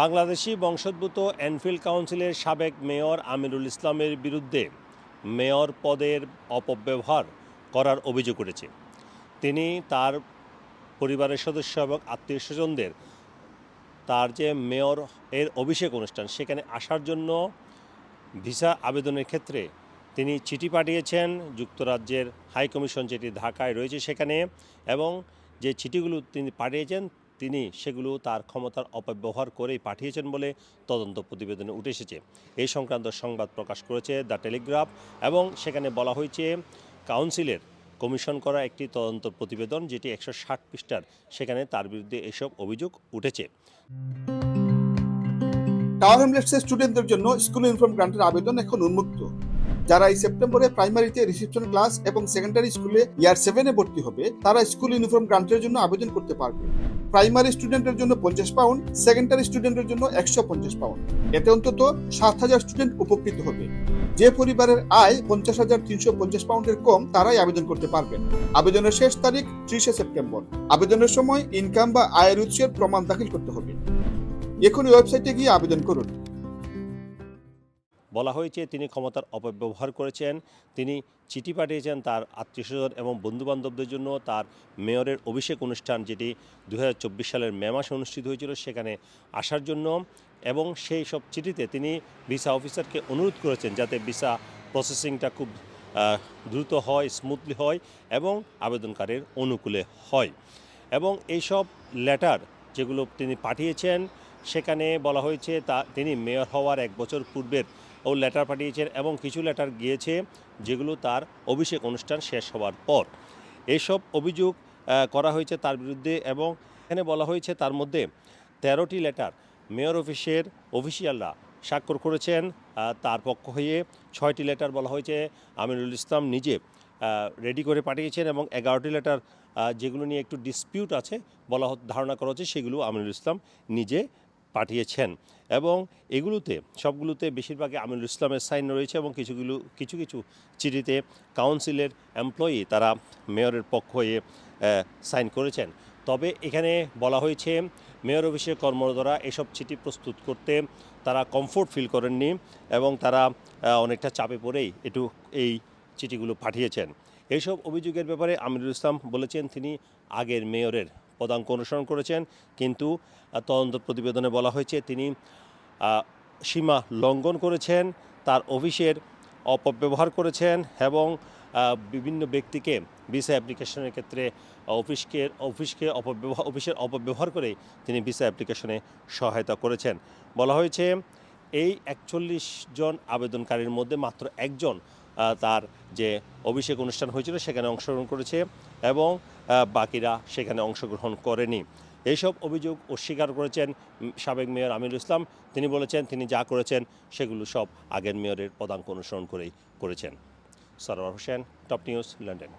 বাংলাদেশি বংশোদ্ভূত এনফিল্ড কাউন্সিলের সাবেক মেয়র আমিরুল ইসলামের বিরুদ্ধে মেয়র পদের অপব্যবহার করার অভিযোগ উঠেছে। তিনি তার পরিবারের সদস্য এবং আত্মীয় স্বজনদের তার যে মেয়র এর অভিষেক অনুষ্ঠান সেখানে আসার জন্য ভিসা আবেদনের ক্ষেত্রে তিনি চিঠি পাঠিয়েছেন। যুক্তরাজ্যের হাই কমিশন যেটি ঢাকায় রয়েছে সেখানে এবং যে চিঠিগুলো তিনি পাঠিয়েছেন তিনি সেগুলো তার ক্ষমতার অপব্যবহার করেই পাঠিয়েছেন বলে তদন্ত প্রতিবেদনে উঠে এসেছে। এই সংক্রান্ত সংবাদ প্রকাশ করেছে দ্য টেলিগ্রাফ এবং সেখানে বলা হয়েছে, কাউন্সিলের কমিশন করা একটি তদন্ত প্রতিবেদন যেটি একশো ষাট পৃষ্ঠার, সেখানে তার বিরুদ্ধে এসব অভিযোগ উঠেছে। টাওয়ার হ্যামলেটসের স্টুডেন্টদের জন্য স্কুল ইউনিফর্ম গ্রান্টের আবেদন এখন উন্মুক্ত। যারা এই সেপ্টেম্বরে প্রাইমারিতে রিসেপশন ক্লাস এবং সেকেন্ডারি স্কুলে ইয়ার সেভেনে ভর্তি হবে, তারা স্কুল ইউনিফর্ম গ্রান্টের জন্য আবেদন করতে পারবে। প্রাইমারি স্টুডেন্টের জন্য পঞ্চাশ পাউন্ড, সেকেন্ডারি স্টুডেন্টের জন্য একশো পঞ্চাশ পাউন্ড। এতে অন্তত সাত হাজার স্টুডেন্ট উপকৃত হবে। যে পরিবারের আয় পঞ্চাশ হাজার তিনশো পঞ্চাশ পাউন্ডের কম, তারাই আবেদন করতে পারবেন। আবেদনের শেষ তারিখ ত্রিশে সেপ্টেম্বর। আবেদনের সময় ইনকাম বা আয়ের উৎসের প্রমাণ দাখিল করতে হবে। এখনই ওয়েবসাইটে গিয়ে আবেদন করুন। বলা হয়েছে, তিনি ক্ষমতার অপব্যবহার করেছেন, তিনি চিঠি পাঠিয়েছেন তার আত্মীয়স্বজন এবং বন্ধুবান্ধবদের জন্য। তার মেয়রের অভিষেক অনুষ্ঠান যেটি দু হাজার চব্বিশ সালের মে মাসে অনুষ্ঠিত হয়েছিল, সেখানে আসার জন্য এবং সেই সব চিঠিতে তিনি ভিসা অফিসারকে অনুরোধ করেছেন যাতে ভিসা প্রসেসিংটা খুব দ্রুত হয় স্মুথলি হয় এবং আবেদনকারীর অনুকূলে হয়। এবং এইসব লেটার যেগুলো তিনি পাঠিয়েছেন, সেখানে বলা হয়েছে তা, তিনি মেয়র হওয়ার এক বছর পূর্বের ও লেটার পাঠিয়েছেন এবং কিছু লেটার গিয়েছে যেগুলো তার অভিষেক অনুষ্ঠান শেষ হওয়ার পর। এসব অভিযোগ করা হয়েছে তার বিরুদ্ধে এবং এখানে বলা হয়েছে তার মধ্যে তেরোটি লেটার মেয়র অফিসের অফিসিয়ালরা স্বাক্ষর করেছেন তার পক্ষ হয়ে ছয়টি লেটার বলা হয়েছে আমিরুল ইসলাম নিজে রেডি করে পাঠিয়েছেন এবং এগারোটি লেটার যেগুলো নিয়ে একটু ডিসপিউট আছে বলা ধারণা করা হচ্ছে সেগুলো আমিরুল ইসলাম নিজে পাঠিয়েছেন। এবং এগুলোতে, সবগুলোতে বেশিরভাগই আমিরুল ইসলামের সাইন রয়েছে এবং কিছুগুলো, কিছু কিছু চিঠিতে কাউন্সিলের এমপ্লয়ি তারা মেয়রের পক্ষ হয়ে সাইন করেছেন। তবে এখানে বলা হয়েছে, মেয়র অফিসের কর্মরতরা এসব চিঠি প্রস্তুত করতে তারা কমফোর্ট ফিল করেননি এবং তারা অনেকটা চাপে পড়েই একটু এই চিঠিগুলো পাঠিয়েছেন। এইসব অভিযোগের ব্যাপারে আমিরুল ইসলাম বলেছেন, তিনি আগের মেয়রের পদাঙ্ক অনুসরণ করেছেন, কিন্তু তদন্ত প্রতিবেদনে বলা হয়েছে তিনি সীমা লঙ্ঘন করেছেন, তার অফিসের অপব্যবহার করেছেন এবং বিভিন্ন ব্যক্তিকে ভিসা অ্যাপ্লিকেশনের ক্ষেত্রে অফিসকে অফিসকে অপব্যবহার অফিসের অপব্যবহার করে তিনি ভিসা অ্যাপ্লিকেশনে সহায়তা করেছেন। বলা হয়েছে, এই একচল্লিশ জন আবেদনকারীর মধ্যে মাত্র একজন তার যে অভিষেক অনুষ্ঠান হয়েছিল সেখানে অংশগ্রহণ করেছে এবং বাকিরা সেখানে অংশগ্রহণ করেনি। এইসব অভিযোগ অস্বীকার করেছেন সাবেক মেয়র আমিরুল ইসলাম। তিনি বলেছেন তিনি যা করেছেন সেগুলো সব আগের মেয়রের পদাঙ্ক অনুসরণ করেই করেছেন। Sarwar Hossain, top news, London.